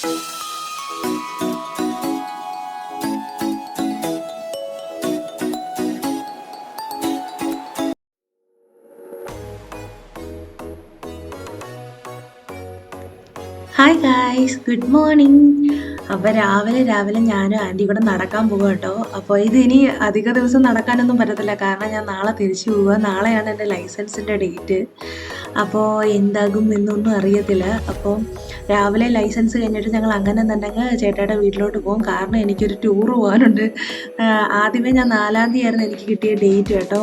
Hi guys good morning അപ്പോൾ രാവിലെ രാവിലെ ഞാനും ആന്റി കൂടെ നടക്കാൻ പോകും കേട്ടോ. അപ്പോൾ ഇത് ഇനി അധിക ദിവസം നടക്കാനൊന്നും പറ്റത്തില്ല. കാരണം ഞാൻ നാളെ തിരിച്ചു പോവുക നാളെയാണ് എന്റെ ലൈസൻസിന്റെ ഡേറ്റ്. അപ്പോൾ എന്താകും എന്നൊന്നും അറിയത്തില്ല. അപ്പോൾ രാവിലെ ലൈസൻസ് കഴിഞ്ഞിട്ട് ഞങ്ങൾ അങ്ങനെ തന്നെ ചേട്ടായിയുടെ വീട്ടിലോട്ട് പോകും. കാരണം എനിക്കൊരു ടൂർ പോകാനുണ്ട് ആദ്യമേ ഞാൻ നാലാം തീയതി ആയിരുന്നു എനിക്ക് കിട്ടിയ ഡേറ്റ് കേട്ടോ.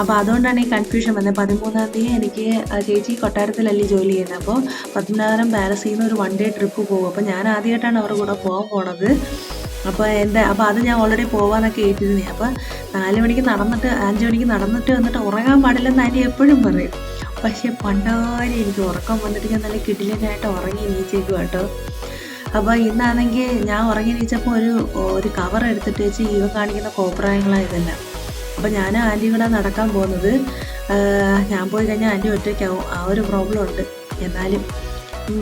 അപ്പോൾ അതുകൊണ്ടാണ് ഈ കൺഫ്യൂഷൻ വന്നത്. പതിമൂന്നാം തീയതി എനിക്ക് ചേച്ചി കൊട്ടാരത്തിലല്ലേ ജോലി ചെയ്യുന്നത്. അപ്പോൾ പതിനായിരം പാലസിൽ നിന്ന് ഒരു വൺ ഡേ ട്രിപ്പ് പോകും. അപ്പോൾ ഞാൻ ആദ്യമായിട്ടാണ് അവരുടെ കൂടെ പോകാൻ പോണത്. അപ്പോൾ എന്താ അപ്പോൾ അത് ഞാൻ ഓൾറെഡി പോവാന്നൊക്കെ ഏറ്റിരുന്നേ. അപ്പോൾ നാല് മണിക്ക് നടന്നിട്ട് അഞ്ച് മണിക്ക് നടന്നിട്ട് വന്നിട്ട് ഉറങ്ങാൻ പാടില്ലെന്ന് അനി എപ്പോഴും പറയും. പക്ഷേ പണ്ടാരെ എനിക്ക് ഉറക്കം വന്നിട്ട് ഞാൻ നല്ല കിടിലനായിട്ട് ഉറങ്ങി എണീച്ചേക്കും കേട്ടോ. അപ്പോൾ ഇന്നാണെങ്കിൽ ഞാൻ ഉറങ്ങി എണീച്ചപ്പോൾ ഒരു ഒരു കവർ എടുത്തിട്ട് വെച്ച് ഇവ കാണിക്കുന്ന കോപ്രായങ്ങളാണ് ഇതെല്ലാം. അപ്പോൾ ഞാൻ ആന്റി കൂടെ നടക്കാൻ പോകുന്നത്. ഞാൻ പോയി കഴിഞ്ഞാൽ ആന്റി ഒറ്റയ്ക്കാവും ആ ഒരു പ്രോബ്ലം ഉണ്ട്. എന്നാലും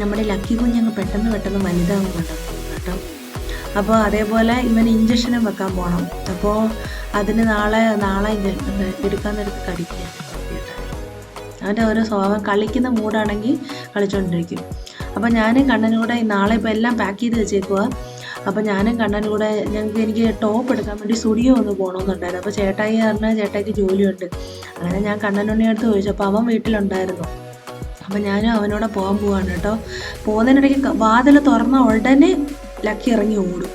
നമ്മുടെ ലക്കി കുഞ്ഞങ്ങ് പെട്ടെന്ന് പെട്ടെന്ന് വലുതാകുന്നുണ്ട് കേട്ടോ. അപ്പോൾ അതേപോലെ ഇവന് ഇഞ്ചക്ഷനും വെക്കാൻ പോകണം അപ്പോൾ അതിന് നാളെ നാളെ എടുക്കാൻ നേരത്ത് കടിക്കാൻ അവന്റെ ഓരോ സ്വഭാവം കളിക്കുന്ന മൂഡാണെങ്കിൽ കളിച്ചുകൊണ്ടിരിക്കും അപ്പോൾ ഞാനും കണ്ണനും കൂടെ നാളെ ഇപ്പോൾ എല്ലാം പാക്ക് ചെയ്ത് വെച്ചേക്കുക അപ്പോൾ ഞാനും കണ്ണനും കൂടെ ഞങ്ങൾക്ക് എനിക്ക് ടോപ്പ് എടുക്കാൻ വേണ്ടി സ്റ്റുഡിയോ ഒന്ന് പോകണമെന്നുണ്ടായിരുന്നു. അപ്പോൾ ചേട്ടായി പറഞ്ഞാൽ ചേട്ടായിക്ക് ജോലിയുണ്ട്. അങ്ങനെ ഞാൻ കണ്ണനുണ്ണിയടുത്ത് ചോദിച്ചു അപ്പോൾ അവൻ വീട്ടിലുണ്ടായിരുന്നു. അപ്പോൾ ഞാനും അവനോടെ പോകാൻ പോവാണ് കേട്ടോ. പോകുന്നതിനിടയ്ക്ക് വാതിൽ തുറന്ന ഉടനെ ലക്കി ഇറങ്ങി ഓടും.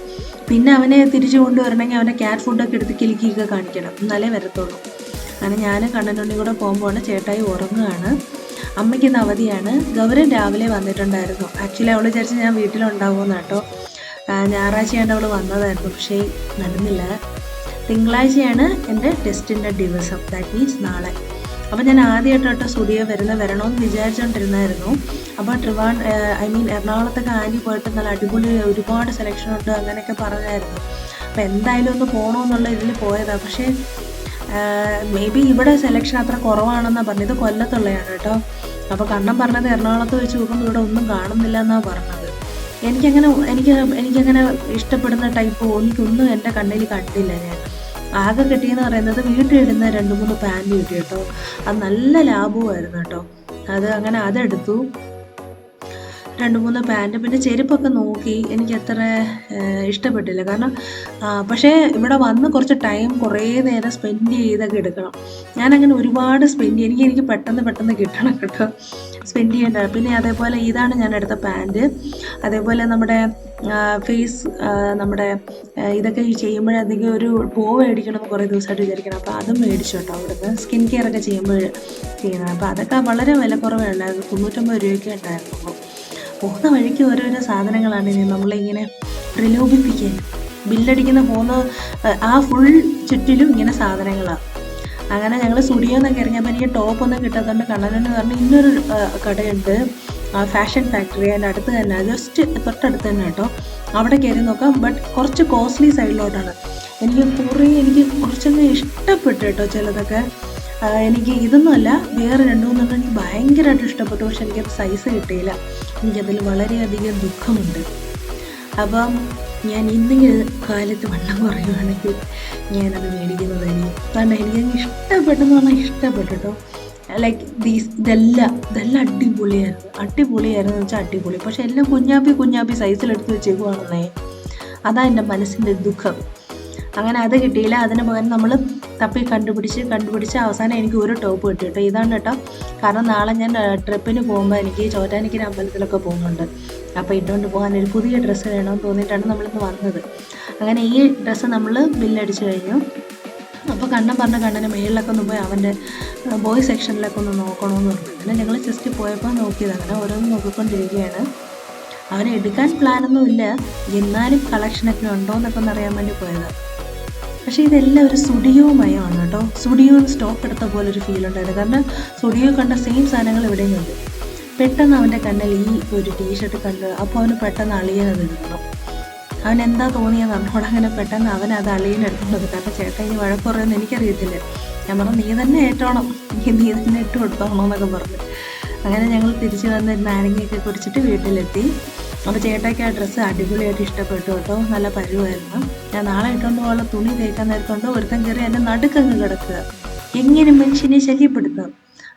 പിന്നെ അവനെ തിരിച്ചു കൊണ്ടുവരണമെങ്കിൽ അവന്റെ ക്യാറ്റ് ഫുഡൊക്കെ എടുത്ത് കിലുക്കിയൊക്കെ കാണിക്കണം. എന്നാലേ വരത്തുള്ളൂ. അങ്ങനെ ഞാൻ കണ്ണനുണ്ണി കൂടെ പോകുമ്പോൾ ചേട്ടായി ഉറങ്ങുകയാണ് അമ്മയ്ക്ക് ഇന്ന് അവധിയാണ്. ഗൗരൻ രാവിലെ വന്നിട്ടുണ്ടായിരുന്നു. ആക്ച്വലി അവൾ വിചാരിച്ച് ഞാൻ വീട്ടിലുണ്ടാവുമെന്ന് കേട്ടോ ഞായറാഴ്ചയാണ് അവൾ വന്നതായിരുന്നു. പക്ഷേ നടന്നില്ല. തിങ്കളാഴ്ചയാണ് എന്റെ ടെസ്റ്റിന്റെ ദിവസം. ദാറ്റ് മീൻസ് നാളെ. അപ്പോൾ ഞാൻ ആദ്യമായിട്ടോ സ്റ്റുഡിയോ വരുന്ന വരണമെന്ന് വിചാരിച്ചുകൊണ്ടിരുന്നായിരുന്നു അപ്പോൾ ട്രിവാൻ ഐ മീൻ എറണാകുളത്തൊക്കെ ആന്റി പോയിട്ട് നല്ല അടിപൊളി ഒരുപാട് സെലക്ഷൻ ഉണ്ട് അങ്ങനെയൊക്കെ പറഞ്ഞായിരുന്നു. അപ്പോൾ എന്തായാലും ഒന്ന് പോകണമെന്നുള്ള ഇതിൽ പോയതാണ് പക്ഷേ മേ ബി ഇവിടെ സെലക്ഷൻ അത്ര കുറവാണെന്നാണ് പറഞ്ഞത്. കൊല്ലത്തുള്ളതാണ് കേട്ടോ. അപ്പോൾ കണ്ണം പറഞ്ഞത് എറണാകുളത്ത് വെച്ച് നോക്കുമ്പോൾ ഇവിടെ ഒന്നും കാണുന്നില്ല എന്നാണ് പറഞ്ഞത്. എനിക്കങ്ങനെ എനിക്ക് എനിക്കങ്ങനെ ഇഷ്ടപ്പെടുന്ന ടൈപ്പ് എനിക്കൊന്നും എന്റെ കണ്ണിൽ കണ്ടില്ല ഞാൻ. ആകെ കിട്ടിയെന്ന് പറയുന്നത് വീട്ടിലിടുന്ന രണ്ട് മൂന്ന് പാന്റ് കിട്ടി കേട്ടോ. അത് നല്ല ലാഭവുമായിരുന്നു കേട്ടോ. അത് അങ്ങനെ അതെടുത്തു. രണ്ട് മൂന്ന് പാന്റും പിന്നെ ചെരുപ്പൊക്കെ നോക്കി എനിക്ക് അത്ര ഇഷ്ടപ്പെട്ടില്ല. കാരണം പക്ഷേ ഇവിടെ വന്ന് കുറച്ച് ടൈം കുറേ നേരം സ്പെൻഡ് ചെയ്തൊക്കെ എടുക്കണം. ഞാനങ്ങനെ ഒരുപാട് സ്പെൻഡ് ചെയ്യും എനിക്ക് എനിക്ക് പെട്ടെന്ന് പെട്ടെന്ന് കിട്ടണം കേട്ടോ. സ്പെൻഡ് ചെയ്യേണ്ട. പിന്നെ അതേപോലെ ഇതാണ് ഞാൻ എടുത്ത പാന്റ് അതേപോലെ നമ്മുടെ ഫേസ് നമ്മുടെ ഇതൊക്കെ ചെയ്യുമ്പോഴെന്തെങ്കിലും ഒരു പോ മേടിക്കണമെന്ന് കുറേ ദിവസമായിട്ട് വിചാരിക്കണം. അപ്പോൾ അതും മേടിച്ചു കേട്ടോ അവിടുന്ന്. സ്കിൻ കെയർ ഒക്കെ ചെയ്യുമ്പോൾ ചെയ്യുന്നത്. അപ്പോൾ അതൊക്കെ വളരെ വില കുറവുണ്ടായിരുന്നു തൊണ്ണൂറ്റൊമ്പത് രൂപയൊക്കെ ഉണ്ടായിരുന്നുള്ളൂ പോകുന്ന വഴിക്ക് ഓരോരോ സാധനങ്ങളാണ് ഇനി നമ്മളിങ്ങനെ പ്രലോഭിപ്പിക്കാൻ. ബില്ലടിക്കുന്ന പോകുന്ന ആ- ഫുൾ ചുറ്റിലും ഇങ്ങനെ സാധനങ്ങളാണ് അങ്ങനെ ഞങ്ങൾ സ്റ്റുഡിയോ എന്നൊക്കെ ഇറങ്ങിയപ്പോൾ എനിക്ക് ടോപ്പൊന്നും കിട്ടാത്തതുകൊണ്ട് കണ്ണനെന്ന് പറഞ്ഞ ഇന്നൊരു ആ, കടയുണ്ട്. ഫാഷൻ ഫാക്ടറി അതിന്റെ അടുത്ത് തന്നെ ജസ്റ്റ് തൊട്ടടുത്ത് തന്നെ കേട്ടോ. അവിടെ കയറി നോക്കാം ബട്ട് കുറച്ച് കോസ്റ്റ്ലി സൈഡിലോട്ടാണ് എനിക്ക് കുറേ എനിക്ക് കുറച്ചൊക്കെ ഇഷ്ടപ്പെട്ടു കേട്ടോ ചിലതൊക്കെ. എനിക്ക് ഇതൊന്നുമല്ല വേറെ രണ്ടു മൂന്നെണ്ണം എനിക്ക് ഭയങ്കരമായിട്ട് ഇഷ്ടപ്പെട്ടു പക്ഷെ എനിക്ക് സൈസ് കിട്ടിയില്ല. എനിക്കതിൽ വളരെയധികം ദുഃഖമുണ്ട്. അപ്പം ഞാൻ ഇന്നെങ്കിലും കാലത്ത് വണ്ണം കുറയുവാണെങ്കിൽ ഞാനത് മേടിക്കുന്നതായിരിക്കും കാരണം എനിക്കങ്ങ് ഇഷ്ടപ്പെട്ടെന്ന് പറഞ്ഞാൽ ഇഷ്ടപ്പെട്ടു കേട്ടോ ലൈക്ക് ദീസ് ഇതെല്ലാം ഇതെല്ലാം അടിപൊളിയായിരുന്നു. അടിപൊളിയായിരുന്നു വെച്ചാൽ അടിപൊളി. പക്ഷെ എല്ലാം കുഞ്ഞാപ്പി കുഞ്ഞാപ്പി സൈസിലെടുത്ത് വെച്ചേക്കുവാണെന്നേ. അതാണ് എന്റെ മനസ്സിന്റെ ദുഃഖം. അങ്ങനെ അത് കിട്ടിയില്ല. അതിന് പകരം നമ്മൾ തപ്പി കണ്ടുപിടിച്ച് കണ്ടുപിടിച്ച് അവസാനം എനിക്ക് ഒരു ടോപ്പ് കിട്ടി കേട്ടോ. ഇതാണ് കേട്ടോ. കാരണം നാളെ ഞാൻ ട്രിപ്പിന് പോകുമ്പോൾ എനിക്ക് ചോറ്റാനിക്കര അമ്പലത്തിലൊക്കെ പോകുന്നുണ്ട്. അപ്പോൾ ഇട്ടുകൊണ്ട് പോകാൻ ഒരു പുതിയ ഡ്രസ്സ് വേണമെന്ന് തോന്നിയിട്ടാണ് നമ്മളിന്ന് വന്നത്. അങ്ങനെ ഈ ഡ്രസ്സ് നമ്മൾ ബില്ലടിച്ച് കഴിഞ്ഞു. അപ്പോൾ കണ്ണൻ പറഞ്ഞ കണ്ണന് മേളിലൊക്കെ ഒന്ന് പോയി അവന്റെ ബോയ് സെക്ഷനിലൊക്കെ ഒന്ന് നോക്കണമെന്ന് പറഞ്ഞു. അങ്ങനെ ഞങ്ങൾ ജസ്റ്റ് പോയപ്പോൾ നോക്കിയതാണ് അങ്ങനെ ഓരോന്ന് നോക്കിക്കൊണ്ടിരിക്കുകയാണ്. അവനെ എടുക്കാൻ പ്ലാനൊന്നും ഇല്ല. എന്നാലും കളക്ഷനൊക്കെ ഉണ്ടോ എന്നൊക്കെ ഒന്ന് വേണ്ടി പോയതാണ് പക്ഷേ ഇതെല്ലാം ഒരു സ്റ്റുഡിയോ മയമാണ് കേട്ടോ. സ്റ്റുഡിയോ സ്റ്റോക്ക് എടുത്ത പോലെ ഒരു ഫീൽ ഉണ്ടായിരുന്നു. കാരണം സ്റ്റുഡിയോ കണ്ട സെയിം സാധനങ്ങൾ ഇവിടെയും ഉണ്ട്. പെട്ടെന്ന് അവന്റെ കണ്ണിൽ ഈ ഒരു ടീഷർട്ട് കണ്ട് അപ്പോൾ അവന് പെട്ടെന്ന് അളിയനത് എടുക്കണം അവൻ എന്താ തോന്നിയത് അവനോട് അങ്ങനെ പെട്ടെന്ന് അവൻ അത് അളിയനെടുക്കുന്നത് കാരണം ചേട്ടാ ഇനി വഴക്കുറയെന്ന് എനിക്കറിയത്തില്ല. ഞാൻ പറഞ്ഞു നീ തന്നെ ഏറ്റോണം. നീ തന്നെ ഇട്ട് കൊടുത്തോണം എന്നൊക്കെ പറഞ്ഞു. അങ്ങനെ ഞങ്ങൾ തിരിച്ചു വന്ന് നാരങ്ങയൊക്കെ കുടിച്ചിട്ട് വീട്ടിലെത്തി. അപ്പോൾ ചേട്ടയ്ക്ക് ആ ഡ്രസ്സ് അടിപൊളിയായിട്ട് ഇഷ്ടപ്പെട്ടു കേട്ടോ. നല്ല പരുവായിരുന്നു. ഞാൻ നാളെ ഇട്ടുകൊണ്ട് പോകാനുള്ള തുണി തേക്കാൻ നേരത്തോണ്ട് ഒരുത്തൻ കയറി എന്റെ നടുക്കങ്ങ് കിടക്കുക. എങ്ങനെ മനുഷ്യനെ ശല്യപ്പെടുത്തുക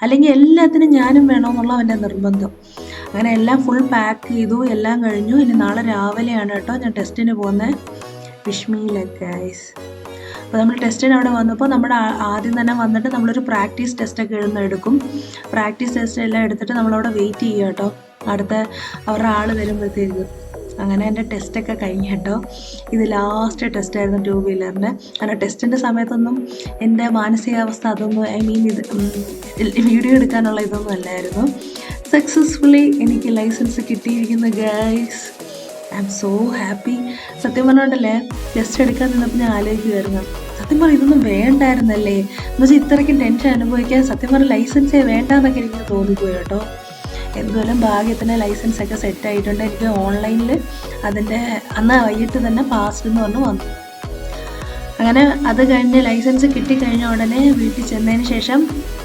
അല്ലെങ്കിൽ എല്ലാത്തിനും ഞാനും വേണമെന്നുള്ള അവന്റെ നിർബന്ധം. അങ്ങനെ എല്ലാം ഫുൾ പാക്ക് ചെയ്തു എല്ലാം കഴിഞ്ഞു. ഇനി നാളെ രാവിലെയാണ് കേട്ടോ ഞാൻ ടെസ്റ്റിന് പോകുന്നത്. വിഷ്മിയിലൊക്കെ ഐസ് അപ്പോൾ നമ്മൾ ടെസ്റ്റിന് അവിടെ വന്നപ്പോൾ നമ്മുടെ ആദ്യം തന്നെ വന്നിട്ട് നമ്മളൊരു പ്രാക്ടീസ് ടെസ്റ്റൊക്കെ എഴുതുന്ന എടുക്കും. പ്രാക്ടീസ് ടെസ്റ്റ് എല്ലാം എടുത്തിട്ട് നമ്മളവിടെ വെയിറ്റ് ചെയ്യുക കേട്ടോ. അടുത്ത അവരുടെ ആൾ വരുമ്പോഴത്തേക്ക് അങ്ങനെ എന്റെ ടെസ്റ്റൊക്കെ കഴിഞ്ഞു കേട്ടോ. ഇത് ലാസ്റ്റ് ടെസ്റ്റായിരുന്നു ടൂ വീലറിന്റെ കാരണം ടെസ്റ്റിന്റെ സമയത്തൊന്നും എന്റെ മാനസികാവസ്ഥ അതൊന്നും ഐ മീൻ ഇത് വീഡിയോ എടുക്കാനുള്ള ഇതൊന്നും അല്ലായിരുന്നു. സക്സസ്ഫുള്ളി എനിക്ക് ലൈസൻസ് കിട്ടിയിരിക്കുന്ന guys I am so happy സത്യം പറഞ്ഞോണ്ടല്ലേ ടെസ്റ്റ് എടുക്കാൻ നിന്നപ്പോൾ ഞാൻ ആലോചിക്കുമായിരുന്നു സത്യം പറഞ്ഞാൽ ഇതൊന്നും വേണ്ടായിരുന്നല്ലേ? എന്ന് വെച്ചാൽ ഇത്രയ്ക്കും ടെൻഷൻ അനുഭവിക്കാൻ സത്യം പറഞ്ഞ ലൈസൻസേ വേണ്ടെന്നൊക്കെ എനിക്ക് തോന്നിപ്പോയി കേട്ടോ. എന്തുവല്ല ഭാഗ്യത്തിന് ലൈസൻസ് ഒക്കെ സെറ്റ് ആയിട്ടുണ്ട്. എനിക്ക് ഓൺലൈനിൽ അതിന്റെ അന്ന് വൈകിട്ട് തന്നെ പാസ്ഡ് എന്ന് പറഞ്ഞ് വന്നു. അങ്ങനെ അത് കഴിഞ്ഞ് ലൈസൻസ് കിട്ടിക്കഴിഞ്ഞ ഉടനെ വീട്ടിൽ ചെന്നതിന് ശേഷം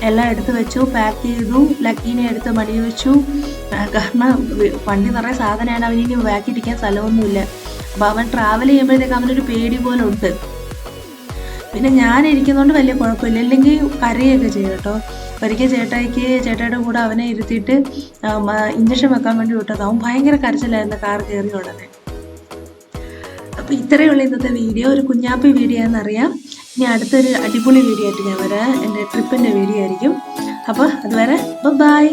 എല്ലാം എടുത്തു വെച്ചു പാക്ക് ചെയ്തു ലക്കീനെ എടുത്ത് മടി വെച്ചു. കാരണം വണ്ടി നിറയെ സാധനമാണ്. അവനിനി ബാക്കിയിരിക്കാൻ സ്ഥലമൊന്നുമില്ല. അപ്പോൾ അവൻ ട്രാവൽ ചെയ്യുമ്പോഴത്തേക്ക് അവനൊരു പേടി പോലെ ഉണ്ട് പിന്നെ ഞാൻ ഇരിക്കുന്നതുകൊണ്ട് വലിയ കുഴപ്പമില്ല. അല്ലെങ്കിൽ കരയൊക്കെ ചെയ്യും കേട്ടോ. ഒരിക്കൽ ചേട്ടായിക്ക് ചേട്ടായിയുടെ കൂടെ അവനെ ഇരുത്തിയിട്ട് ഇഞ്ചക്ഷൻ വെക്കാൻ വേണ്ടി വിട്ടത്. അവൻ ഭയങ്കര കരച്ചിലായിരുന്നു കാർ കയറി ഉടനെ. അപ്പോൾ ഇത്രയുള്ള ഇന്നത്തെ വീഡിയോ. ഒരു കുഞ്ഞാപ്പി വീഡിയോ എന്നറിയാം ഇനി അടുത്തൊരു അടിപൊളി വീഡിയോ ആയിട്ട് ഞാൻ വരാം. എന്റെ ട്രിപ്പിന്റെ വീഡിയോ ആയിരിക്കും. അപ്പോൾ അതുവരെ ബൈ